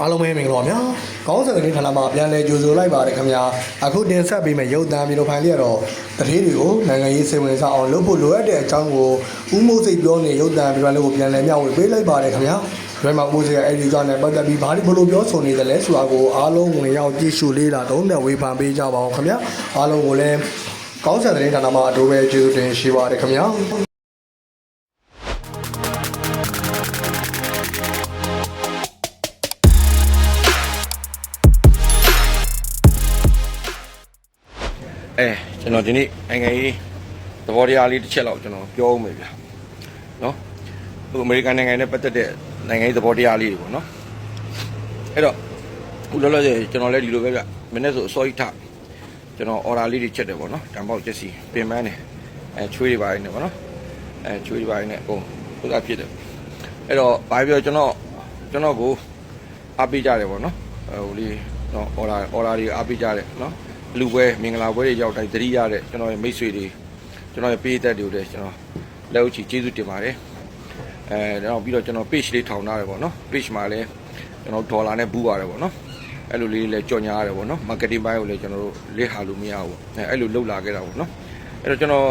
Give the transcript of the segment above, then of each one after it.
အားလုံးပဲမင်္ဂလာပါများ။ခေါင်းဆောင်သတင်းဌာနမှာပြန်လည်ကြိုဆိုလိုက်ပါတယ်ခင်ဗျာ။အခုတင်ဆက်ပေးမယ့်ရုပ်သံဗီဒီယိုဖိုင်လေးကတော့တတိတွေကိုနိုင်ငံရေးစိတ်ဝင်စားအောင်လုပ်ဖို့လိုအပ်တဲ့အကြောင်းကိုဦးမိုးစိတ်ပြောနေရုပ်သံဗီဒီယိုလေးကိုပြန်လည်မျှဝေပေးလိုက်ပါတယ်ခင်ဗျာ။ဒီမှာဦးမိုးစိတ်ရဲ့အဲဒီကြောင့်လည်းပတ်သက်ပြီးဘာလို့ဘလို့ပြောဆိုနေတယ်လဲဆိုတာကိုအားလုံးဝင်ရောက်ကြည့်ရှုလေးလာတော့တဲ့ဝေဖန်ပေးကြပါအောင်ခင်ဗျာ။အားလုံးကိုလည်းခေါင်းဆောင်သတင်းဌာနမှာအတူပဲကျေးဇူးတင်ရှိပါတယ်ခင်ဗျာ။ တော်ဒီနေ့နိုင်ငံရေးသဘောတရားလေးတစ်ချက်လောက်ကျွန်တော်ပြောဦးမယ်ဗျာနော်ဟိုအမေရိကန်နိုင်ငံနဲ့ပတ်သက်တဲ့နိုင်ငံရေးသဘောတရားလေးတွေပေါ့နော်အဲ့တော့ခုလောလောဆယ်ကျွန်တော်လည်းဒီလိုပဲဗျမနေ့ဆိုအစောကြီးထကျွန်တော် order လေးတွေချက်တယ်ပေါ့နော်တံပေါက်ချက်စီပင်ပန်းတယ်အဲချွေးတွေပါနေပေါ့နော်အဲချွေးတွေပါနေဟိုဥသာဖြစ်တယ်အဲ့တော့ဘာပြောကျွန်တော်ကျွန်တော်ကိုအားပေးကြတယ်ပေါ့နော်ဟိုလေးနော် order order တွေအားပေးကြတယ်နော် လူပွဲမင်္ဂလာပွဲတွေရောက်တိုင်းသတိရတဲ့ကျွန်တော်ရဲ့မိတ်ဆွေတွေကျွန်တော်ရဲ့ပေးသက်တွေကိုလည်းကျွန်တော်လက်ဥချီကျေးဇူးတင်ပါတယ်အဲတော့ပြီးတော့ကျွန်တော် page လေးထောင်ထားတယ်ပေါ့နော် page မှာလည်းကျွန်တော်ဒေါ်လာနဲ့ဘူးပါတယ်ပေါ့နော်အဲ့လိုလေးလည်းကြော်ညာရတယ်ပေါ့နော် marketing ဘိုင်းကိုလည်းကျွန်တော်တို့လက်ဟာလို့မရဘူးပေါ့အဲအဲ့လိုလှုပ်လာခဲ့တာပေါ့နော်အဲ့တော့ကျွန်တော်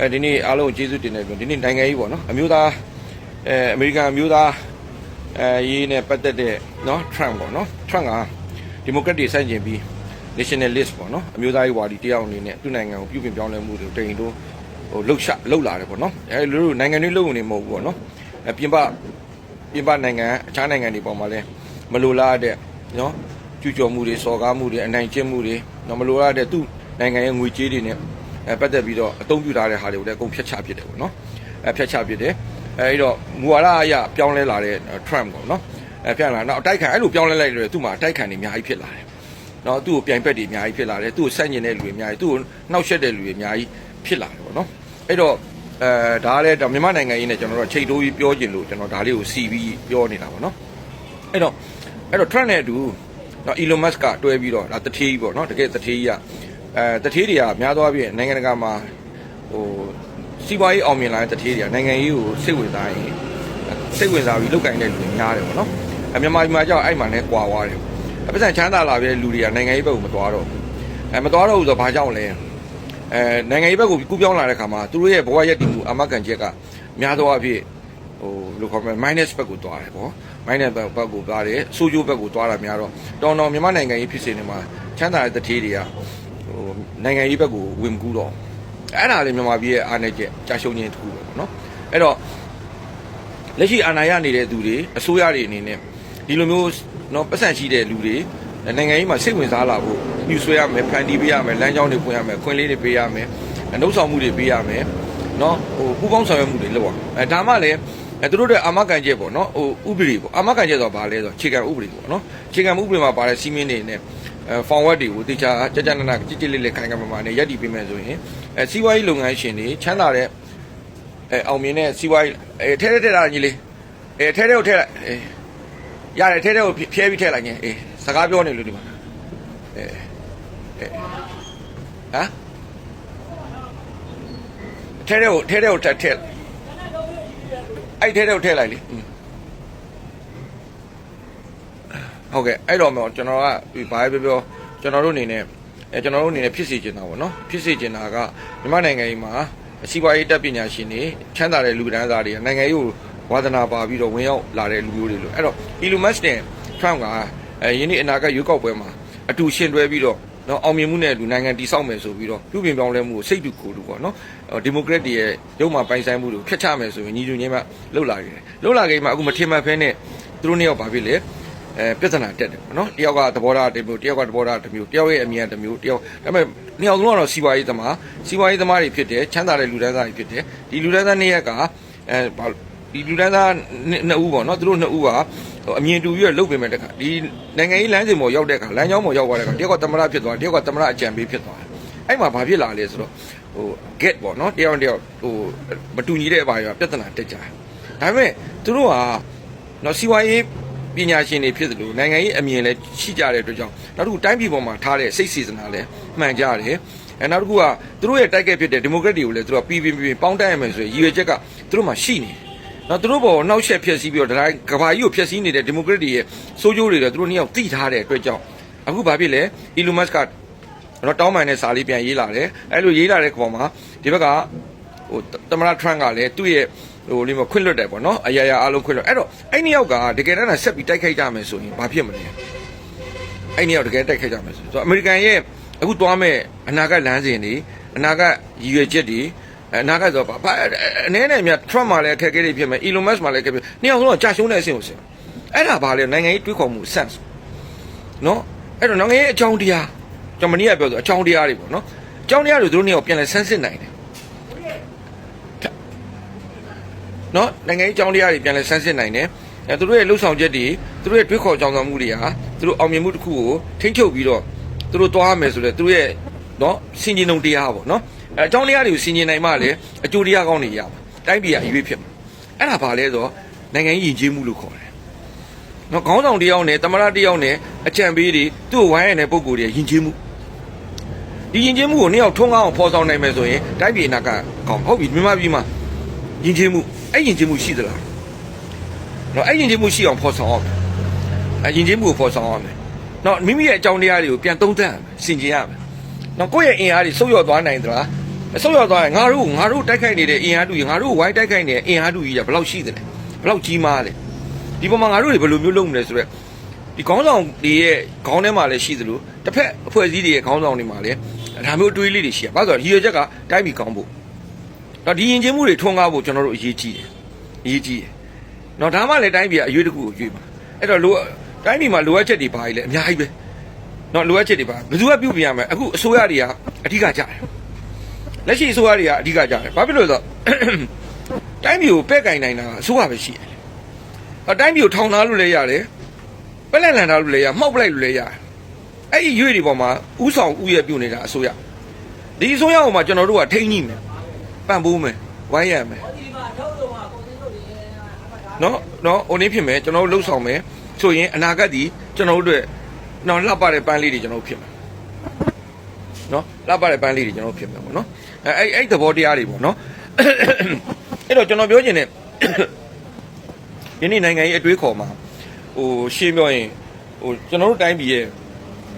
အဲဒီနေ့အားလုံးကျေးဇူးတင်တယ်ပြောဒီနေ့နိုင်ငံရေးပေါ့နော်အမျိုးသားအဲအမေရိကန်အမျိုးသားအဲရေးနဲ့ပတ်သက်တဲ့နော် Trump ပေါ့နော် Trump ကဒီမိုကရက်တွေဆန့်ကျင်ပြီး nationalist ပေါ့နော်အမျိုးသားရေးဝါဒီတယောက်အနေနဲ့သူ့နိုင်ငံကိုပြုပြင်ပြောင်းလဲမှုတွေတိမ်တို့ဟိုလှုပ်ရှားလှုပ်လာတယ်ပေါ့နော်အဲလူတို့နိုင်ငံတွေလှုပ်နေမဟုတ်ဘူးပေါ့နော်အပြင်ပပြင်ပနိုင်ငံအခြားနိုင်ငံတွေပေါ်မှာလဲမလိုလားတဲ့နော်ကျူးကျော်မှုတွေစော်ကားမှုတွေအနိုင်ကျင့်မှုတွေနော်မလိုလားတဲ့သူ့နိုင်ငံရဲ့ငွေကြေးတွေနဲ့အဲပတ်သက်ပြီးတော့အသုံးပြုထားတဲ့ဟာတွေကိုလည်းအကုန်ဖျက်ချပစ်တယ်ပေါ့နော်အဲဖျက်ချပစ်တယ်အဲဒီတော့မူဝါဒအရပြောင်းလဲလာတဲ့ Trump ပေါ့နော်အဲပြန်လာတော့အတိုက်ခံအဲ့လိုပြောင်းလဲလိုက်လို့သူ့မှာအတိုက်ခံတွေအများကြီးဖြစ်လာတယ် နော်သူ့ကိုပြိုင်ဘက်တွေအများကြီးဖြစ်လာတယ်သူ့ကိုဆန့်ကျင်တဲ့လူတွေအများကြီးသူ့ကိုနှောက်ယှက်တဲ့လူတွေအများကြီးဖြစ်လာတယ်ပေါ့နော်အဲ့တော့အဲဒါလည်းဒါမြန်မာနိုင်ငံရေးနဲ့ကျွန်တော်တို့ချိန်တိုးပြီးပြောကျင်လို့ကျွန်တော်ဒါလေးကိုစီပြီးပြောနေတာပေါ့နော်အဲ့တော့အဲ့တော့ Trump နဲ့အတူနော် Elon Musk ကတွဲပြီးတော့ဒါတထေးကြီးပေါ့နော်တကယ်တထေးကြီးကအဲတထေးတွေကများသောအားဖြင့်နိုင်ငံတကာမှာဟိုစီးပွားရေးအောင်မြင်လာတဲ့တထေးတွေကနိုင်ငံရေးကိုစိတ်ဝင်စားရင်စိတ်ဝင်စားပြီးလုပ်ကင်တဲ့လူတွေများတယ်ပေါ့နော်အမြန်မာပြည်မှာကြောက်အဲ့မှာလည်းကွာသွားတယ် အပစံချမ်းသာလာတဲ့လူတွေကနိုင်ငံရေးဘက်ကိုမသွားတော့ဘူးအဲမသွားတော့ဘူးဆိုတော့ဘာကြောင့်လဲအဲနိုင်ငံရေးဘက်ကိုကူးပြောင်းလာတဲ့ခါမှာသူတို့ရဲ့ဘဝရက်တည်မှုအမကန်ချက်ကများသောအားဖြင့်ဟိုလိုခေါ်မလဲ minus ဘက်ကိုသွားတယ်ပေါ့ minus ဘက်ဘက်ကိုသွားတယ်ဆိုးကျိုးဘက်ကိုသွားတာများတော့တောင်တောင်မြန်မာနိုင်ငံရေးဖြစ်စဉ်တွေမှာချမ်းသာတဲ့တထေးတွေကဟိုနိုင်ငံရေးဘက်ကိုဝင်ကူးတော့အဲ့ဒါလေမြန်မာပြည်ရဲ့အားနည်းချက်ကြာရှုံးခြင်းတစ်ခုပဲပေါ့နော်အဲ့တော့လက်ရှိအာဏာရနေတဲ့သူတွေအစိုးရတွေအနေနဲ့ဒီလိုမျိုး နော်ပတ်စံရှိတဲ့လူတွေနိုင်ငံရေးမှာစိတ်ဝင်စားလာဖို့ညှိဆွဲရမယ်ဖန်တီးပေးရမယ်လမ်းကြောင်းတွေဖွင့်ရမယ်ခွင့်လေးတွေပေးရမယ်နှုတ်ဆောင်မှုတွေပေးရမယ်နော်ဟိုပူပေါင်းဆောင်ရွက်မှုတွေလုပ်ရမယ်အဲဒါမှလည်းအဲသူတို့တွေအာမခံချက်ပေါ့နော်ဟိုဥပဒေပေါ့အာမခံချက်ဆိုတာဘာလဲဆိုတော့ခြေခံဥပဒေပေါ့နော်ခြေခံဥပဒေမှာပါတဲ့စီးမင်းတွေနဲ့အဲဖောင်ဝက်တွေကိုတေချာကြကြနနကြစ်ကြစ်လေးလေးခိုင်ခိုင်မာမာနဲ့ရက်တည်ပေးမယ်ဆိုရင်အဲစီးပွားရေးလုပ်ငန်းရှင်တွေချမ်းသာတဲ့အဲအောင်မြင်တဲ့စီးပွားရေးအဲထဲထဲထဲတာညီလေးအဲထဲထဲကိုထဲလိုက်အေး ရတယ်ထဲထဲကိုဖျဲပြီးထဲလိုက်ညင်အေးစကားပြောနေလို့ဒီမှာအဲအဲဟမ်ထဲထဲကိုထဲထဲကိုထက်ထက်အဲ့ထဲထဲကိုထဲလိုက်လေอืมဟုတ်ကဲ့အဲ့တော့ကျွန်တော်ကဘာပဲပြောပြောကျွန်တော်တို့အနေနဲ့အဲကျွန်တော်တို့အနေနဲ့ဖြစ်စေချင်တာပေါ့နော်ဖြစ်စေချင်တာကမြန်မာနိုင်ငံကြီးမှာစီးပွားရေးတက်ပညာရှင်တွေချမ်းသာတဲ့လူဒန်းစားတွေနိုင်ငံရေးကို ဝါသနာပါပြီးတော့ဝင်ရောက်လာတဲ့လူမျိုးတွေလို့အဲ့တော့ Elon Musk နဲ့ Trump ကအဲယင်းဒီအနာဂတ်ရွေးကောက်ပွဲမှာအတူရှင်တွဲပြီးတော့နော်အောင်မြင်မှုနဲ့လူနိုင်ငံတည်ဆောက်မယ်ဆိုပြီးတော့ပြုပြင်ပြောင်းလဲမှုကိုစိတ်တူကိုယ်တူပေါ့နော်ဒီမိုကရက်တွေရဲ့ရုပ်မှပိုင်ဆိုင်မှုတွေကိုဖျက်ချမယ်ဆိုရင်ညီညွတ်ချင်းမှလှုပ်လာခဲ့တယ်လှုပ်လာခဲ့မှအခုမထင်မှတ်ဖဲနဲ့သူတို့နှစ်ယောက်ဘာဖြစ်လဲအဲပြဿနာတက်တယ်ပေါ့နော်တယောက်ကသဘောထားတစ်မျိုးတယောက်ကသဘောထားတစ်မျိုးတယောက်ရဲ့အမြင်တစ်မျိုးတယောက်ဒါပေမဲ့နှစ်ယောက်လုံးကတော့စီးပွားရေးသမားစီးပွားရေးသမားတွေဖြစ်တယ်ချမ်းသာတဲ့လူဒန်းစားတွေဖြစ်တယ်ဒီလူဒန်းစားနှစ်ရက်ကအဲဘာ ဒီလူတန်းသားနှစ်ဦးပေါ့နော်သူတို့နှစ်ဦးကအမြင်တူပြီးတော့လှုပ်ပေးမယ်တခါဒီနိုင်ငံရေးလမ်းစဉ်ပေါ်ရောက်တဲ့အခါလမ်းကြောင်းပေါ်ရောက်သွားတဲ့အခါတယောက်ကသမရဖြစ်သွားတယောက်ကသမရအကြံပေးဖြစ်သွားတယ်အဲ့မှာဘာဖြစ်လာလဲဆိုတော့ဟို get ပေါ့နော်တယောက်တယောက်ဟိုမတူညီတဲ့အပိုင်းကပြဿနာတက်ကြတယ်ဒါပေမဲ့သူတို့ကနော်စီဝါရေးပညာရှင်တွေဖြစ်သလိုနိုင်ငံရေးအမြင်လည်းရှိကြတဲ့အတွက်ကြောင့်နောက်တစ်ခုတိုင်းပြည်ပေါ်မှာထားတဲ့စိတ်စေစနာလည်းမှန်ကြတယ်အဲနောက်တစ်ခုကသူတို့ရဲ့တိုက်ကက်ဖြစ်တဲ့ဒီမိုကရက်တွေကိုလည်းသူတို့ကပြီးပြီးပြီးပေါင်းတိုက်ရမယ်ဆိုရင်ရည်ရွယ်ချက်ကသူတို့မှရှိနေတယ် နော်သူတို့ဘောနှောက်ယှက်ဖျက်ဆီးပြီးတော့ဒါတိုင်းကဘာကြီးကိုဖျက်ဆီးနေတဲ့ဒီမိုကရက်တွေရဲ့စိုးကျိုးတွေတော့သူတို့နှစ်ယောက်သိထားတဲ့အတွက်ကြောင့်အခုဘာဖြစ်လဲ Elon Musk ကတော့တောင်းပန်တဲ့စာလေးပြန်ရေးလာတယ်အဲ့လိုရေးလာတဲ့ကောင်မှာဒီဘက်ကဟိုတမရထရန့်ကလည်းသူ့ရဲ့ဟိုလေးမခွင့်လွတ်တယ်ပေါ့နော်အရာရာအားလုံးခွင့်လွတ်အဲ့တော့အဲ့နှစ်ယောက်ကတကယ်တမ်းဆက်ပြီးတိုက်ခိုက်ကြမယ်ဆိုရင်ဘာဖြစ်မလဲအဲ့နှစ်ယောက်တကယ်တိုက်ခိုက်ကြမယ်ဆိုတော့အမေရိကန်ရဲ့အခုတွားမဲ့အနာဂတ်လမ်းစဉ်တွေအနာဂတ်ရည်ရွယ်ချက်တွေ အနာဂတ်ဆိုတော့ဘာအနေနဲ့မြတ် Trump မှာလည်းအခက်အခဲတွေဖြစ်မယ် Elon Musk မှာလည်းအခက်အခဲနှစ်ယောက်လုံးကကြာရှုံးတဲ့အဆင့်ကိုဆင်အဲ့ဒါဘာလဲနိုင်ငံရေးတွေးခေါ်မှု sense နော်အဲ့တော့နိုင်ငံရေးအကြောင်းတရားကျွန်တော်မနေ့ကပြောဆိုအကြောင်းတရားတွေပေါ့နော်အကြောင်းတရားတွေသူတို့နှစ်ယောက်ပြန်လဲဆန်းစစ်နိုင်တယ်နော်နိုင်ငံရေးအကြောင်းတရားတွေပြန်လဲဆန်းစစ်နိုင်တယ်အဲသူတို့ရဲ့လှုပ်ဆောင်ချက်တွေသူတို့ရဲ့တွေးခေါ်ကြောင်ဆောင်မှုတွေဟာသူတို့အောင်မြင်မှုတစ်ခုကိုထိန်းချုပ်ပြီးတော့သူတို့သွားမယ်ဆိုလဲသူတို့ရဲ့နော်စင်ကျင်ုံတရားပေါ့နော် အဲအကြောင်းတရားတွေကိုစင်ကျင်နိုင်မှလည်းအကျိုးတရားကောင်းတွေရပါတိုင်းပြည်ကအရွေးဖြစ်မှာအဲ့ဒါဘာလဲဆိုတော့နိုင်ငံရေးယဉ်ကျေးမှုလို့ခေါ်တယ်နော်ခေါင်းဆောင်တယောက်နဲ့တမရတယောက်နဲ့အကြံပေးတွေသူ့ကိုဝိုင်းရတဲ့ပုံကိုယ်တွေယဉ်ကျေးမှုဒီယဉ်ကျေးမှုကိုနှစ်ယောက်ထုံးကားအောင်ဖော်ဆောင်နိုင်မယ်ဆိုရင်တိုင်းပြည်အနာကကောင်းဟုတ်ပြီမြန်မာပြည်မှာယဉ်ကျေးမှုအဲ့ယဉ်ကျေးမှုရှိသလားနော်အဲ့ယဉ်ကျေးမှုရှိအောင်ဖော်ဆောင်အောင်အဲ့ယဉ်ကျေးမှုကိုဖော်ဆောင်အောင်နော်မိမိရဲ့အကြောင်းတရားတွေကိုပြန်သုံးသပ်ရမယ်စင်ကြင်ရမယ်နော်ကိုယ့်ရဲ့အင်အားတွေဆုတ်ရော့သွားနိုင်သလား ဆုတ်ရော့သွားရင်ငါတို့ငါတို့တိုက်ခိုက်နေတဲ့အင်အားတူကြီးငါတို့ဝိုင်းတိုက်ခိုက်နေတဲ့အင်အားတူကြီးကဘယ်လောက်ရှိသလဲဘယ်လောက်ကြီးမားလဲဒီပေါ်မှာငါတို့တွေဘယ်လိုမျိုးလုပ်မလဲဆိုတော့ဒီခေါင်းဆောင်တွေရဲ့ခေါင်းထဲမှာလည်းရှိသလိုတစ်ဖက်အဖွဲ့အစည်းတွေရဲ့ခေါင်းဆောင်တွေမှာလည်းဒါမျိုးအတွေးလေးတွေရှိရပါဆိုတော့ဒီရချက်ကတိုင်းပြည်ကောင်းဖို့တော့ဒီရင်ချင်းမှုတွေထွန်းကားဖို့ကျွန်တော်တို့အရေးကြီးတယ်အရေးကြီးတယ်တော့ဒါမှလည်းတိုင်းပြည်ကအရွေးတစ်ခုကိုရွေးမှာအဲ့တော့လိုတိုင်းပြည်မှာလိုအပ်ချက်တွေပါကြီးလဲအများကြီးပဲတော့လိုအပ်ချက်တွေပါဘယ်သူကပြုတ်ပြရမလဲအခုအစိုးရတွေကအဓိကကြတယ် လက်ရှိအစိုးရတွေကအဓိကကြတယ်ဘာဖြစ်လို့လဲဆိုတော့တိုင်းပြည်ကိုပဲ့ကင်နိုင်တာအစိုးရပဲရှိတယ်အတိုင်းပြည်ကိုထောင်ထားလို့လည်းရတယ်ပက်လက်လန်ထားလို့လည်းရမှောက်ပလိုက်လို့လည်းရတယ်အဲ့ဒီရွေတွေပေါ်မှာဥဆောင်ဥရဲ့ပြုတ်နေတာအစိုးရဒီအစိုးရပေါ်မှာကျွန်တော်တို့ကထိန်းညှိမယ်ပံ့ပိုးမယ်ဝိုင်းရမယ်နော်နော်ဟိုနေ့ဖြစ်မယ်ကျွန်တော်တို့လှုပ်ဆောင်မယ်ဆိုရင်အနာဂတ်ဒီကျွန်တော်တို့အတွက်နော်လှပတဲ့ပန်းလေးတွေကျွန်တော်တို့ဖြစ်မယ် နော်လှပတဲ့ပိုင်းလေးတွေကျွန်တော်ဖြစ်မှာပေါ့နော်အဲအဲ့အဲ့သဘောတရားတွေပေါ့နော်အဲ့တော့ကျွန်တော်ပြောချင်တဲ့ယနေ့နိုင်ငံရေးအတွေးခေါ်မှာဟိုရှင်းပြောရင်ဟိုကျွန်တော်တို့တိုင်းပြည်ရဲ့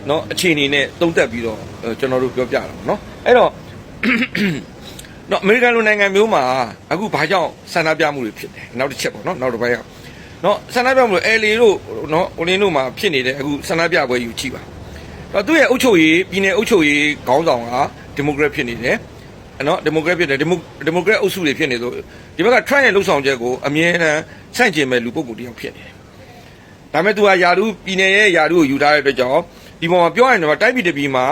နော်အခြေအနေနဲ့တုံးသက်ပြီးတော့ကျွန်တော်တို့ပြောပြတာပေါ့နော်အဲ့တော့နော်အမေရိကန်လိုနိုင်ငံမျိုးမှာအခုဘာကြောင့်ဆန္ဒပြမှုတွေဖြစ်တယ်နောက်တစ်ချက်ပေါ့နော်နောက်တစ်ပိုင်းကနော်ဆန္ဒပြမှုတွေ LA တို့နော်ဟိုလင်းတို့မှာဖြစ်နေတဲ့အခုဆန္ဒပြပွဲယူကြည့်ပါ တော့သူ့ရဲ့အုပ်ချုပ်ရေးပြည်နယ်အုပ်ချုပ်ရေးခေါင်းဆောင်ကဒီမိုကရက်ဖြစ်နေတယ်နော်ဒီမိုကရက်ဖြစ်တယ်ဒီမိုဒီမိုကရက်အုပ်စုတွေဖြစ်နေဆိုဒီဘက်က Trump ရဲ့လှုပ်ဆောင်ချက်ကိုအမြဲတမ်းဆန့်ကျင်မဲ့လူပုဂ္ဂိုလ်တယောက်ဖြစ်နေတယ်။ဒါပေမဲ့သူကယာဒူပြည်နယ်ရဲ့ယာဒူကိုယူထားတဲ့အတွက်ကြောင့်ဒီပေါ်မှာပြောရရင်တော့တိုက်ပြည်တစ်ပြည်မှာ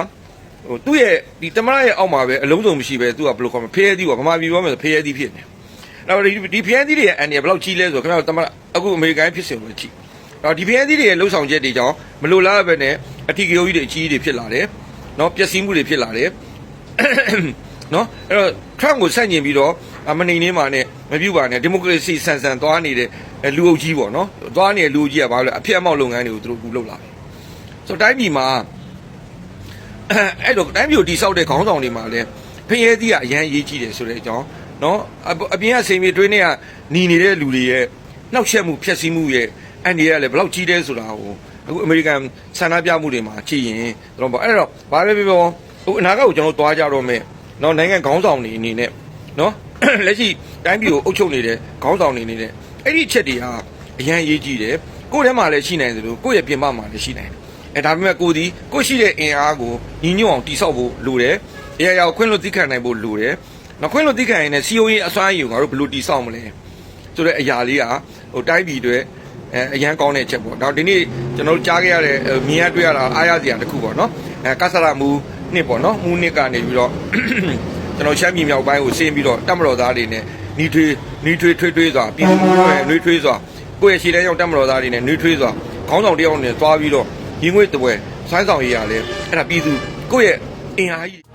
ဟိုသူ့ရဲ့ဒီတမရရဲ့အောက်မှာပဲအလုံးစုံမရှိပဲသူကဘယ်လိုခေါ်မလဲဖျဲသီးပေါ့ဗမာပြည်ပြောမယ်ဆိုဖျဲသီးဖြစ်နေ။အဲ့တော့ဒီဒီဖျဲသီးတွေရဲ့အန်ဒီဘယ်လောက်ကြီးလဲဆိုတော့ခင်ဗျားတို့တမရအခုအမေရိကန်ဖြစ်စဉ်ကိုကြည့်။တော့ဒီဖျဲသီးတွေရဲ့လှုပ်ဆောင်ချက်တွေကြောင့်မလိုလားပဲနဲ့အထီကရိုးကြီးတွေအကြီးကြီးတွေဖြစ်လာတယ်။နော်ပျက်စီးမှုတွေဖြစ်လာတယ်။နော်အဲ့တော့ Trump ကိုဆန့်ကျင်ပြီးတော့အမနေနေမှာနဲ့မပြုတ်ပါနဲ့ဒီမိုကရေစီဆန်ဆန်သွားနေတဲ့အဲလူအုပ်ကြီးပေါ့နော်သွားနေတဲ့လူအုပ်ကြီးကဘာလို့လဲအဖြစ်အမောက်လုပ်ငန်းတွေကိုသူတို့ကူလုပ်လာတယ်ဆိုတော့တိုင်းပြည်မှာအဲ့တော့တိုင်းပြည်ကိုတိဆောက်တဲ့ခေါင်းဆောင်တွေမှာလည်းဖရဲသီးကအရန်ရေးကြည့်တယ်ဆိုတဲ့အကြောင်းနော်အအပြင်ကစိန်မြေတွင်းတွေကหนีနေတဲ့လူတွေရဲ့နှောက်ယှက်မှုဖျက်ဆီးမှုရဲ့အန်ဒီရလည်းဘယ်လောက်ကြီးတယ်ဆိုတာကို အခုအမေရိကန်ဆန္ဒပြမှုတွေမှာကြည့်ရင်တော့ပေါ့အဲ့တော့ဘာပဲပြောပြောဟိုအနာဂတ်ကိုကျွန်တော်သွားကြတော့မယ်နော်နိုင်ငံခေါင်းဆောင်တွေအနေနဲ့နော်လက်ရှိတိုင်းပြည်ကိုအုပ်ချုပ်နေတဲ့ခေါင်းဆောင်တွေအနေနဲ့အဲ့ဒီအချက်တွေဟာအရန်ရေးကြည့်တယ်ကိုယ့်ထဲမှာလည်းရှိနိုင်တယ်လို့ကိုယ့်ရဲ့ပြင်ပမှာလည်းရှိနိုင်တယ်အဲဒါပေမဲ့ကိုယ်ဒီကိုယ့်ရှိတဲ့အင်အားကိုညီညွတ်အောင်တိဆောက်ဖို့လိုတယ်အရာရာကိုခွင့်လွှတ်သိခံနိုင်ဖို့လိုတယ်နော်ခွင့်လွှတ်သိခံရင်လည်း COE အစွမ်းအယူငါတို့ဘယ်လိုတိဆောက်မလဲဆိုတော့အရာလေးကဟိုတိုင်းပြည်တွေ အဲအရန်ကောင်းတဲ့အချက်ပေါ့ဒါဒီနေ့ကျွန်တော်တို့ကြားခဲ့ရတဲ့မြင်ရတွေ့ရတာအားရစရာတစ်ခုပေါ့နော်အဲကဆရာမူနှစ်ပေါ့နော်မူနှစ်ကနေပြီးတော့ကျွန်တော်ရှမ်းပြည်မြောက်ပိုင်းကိုဆင်းပြီးတော့တပ်မတော်သားတွေနဲ့နှီးထွေးနှီးထွေးထွေးထွေးစွာပြည်သူတွေနဲ့နှွေးထွေးစွာကိုယ့်ရဲ့ရှေ့တန်းရောက်တပ်မတော်သားတွေနဲ့နှွေးထွေးစွာခေါင်းဆောင်တယောက်နဲ့သွားပြီးတော့ရင်းငွေတပွဲဆိုင်းဆောင်ရေးရလဲအဲ့ဒါပြည်သူကိုယ့်ရဲ့အင်အားကြီး